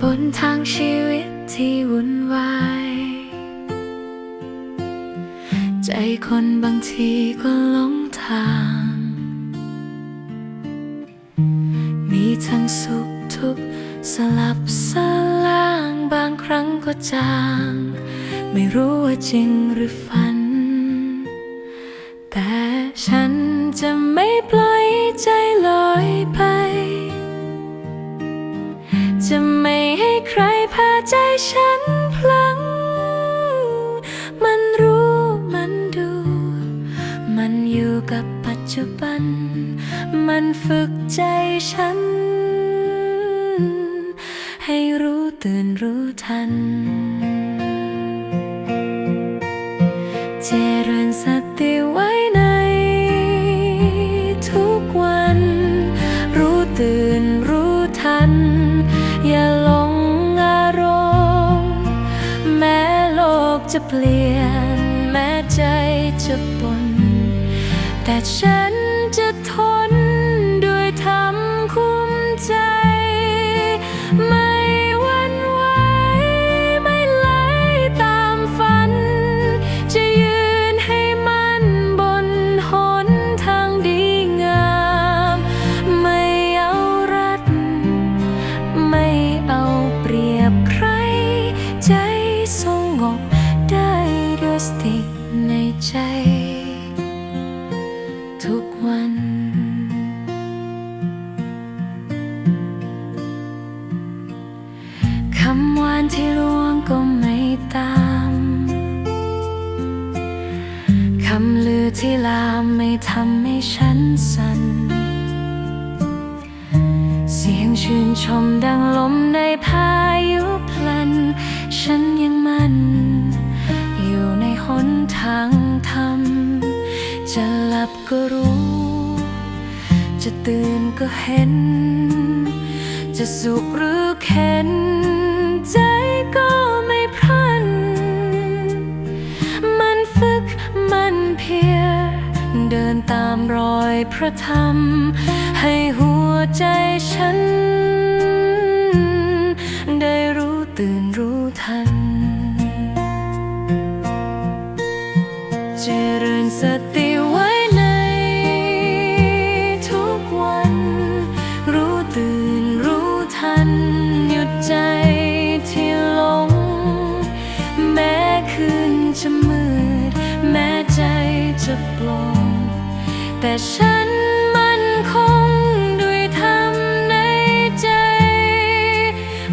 บนทางชีวิตที่วุ่นวาย ใจคนบางทีก็หลงทาง มีทั้งสุขทุกข์สลับสลางบางครั้งก็จาง ไม่รู้ว่าจริงหรือฝัน แต่ฉัน จะไม่ปล่อยใจลอยไป จะไม่ให้ใครพาใจฉันพลัง มันรู้มันดู มันอยู่กับปัจจุบัน มันฝึกใจฉัน ให้รู้ตื่นรู้ทัน เจริญสติไว้ในทุ จะเปลี่ยนแม้ใจจะปนแต่ฉันจะทนด้วยทำคุ้มใจ ที่ลวงก็ไม่ตามคำลือที่ลามไม่ทำให้ฉันสั่นเสียงชื่นชมดังลมในพายุพลัน ฉันยังมันอยู่ในหนทางธรรม จะหลับก็รู้ จะตื่นก็เห็น จะสุขหรือเข็น ใจก็ไม่พรัน มันฝึกมันเพียรเดินตามรอยพระธรรม ให้หัวใจฉัน แต่ฉันมันคงด้วยธรรมในใจ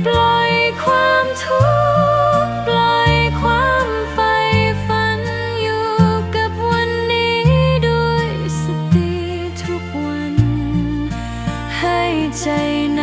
ปล่อยความทุกข์ ปล่อยความไฟฝันอยู่กับวันนี้ด้วยสติทุกวัน ให้ใจนะ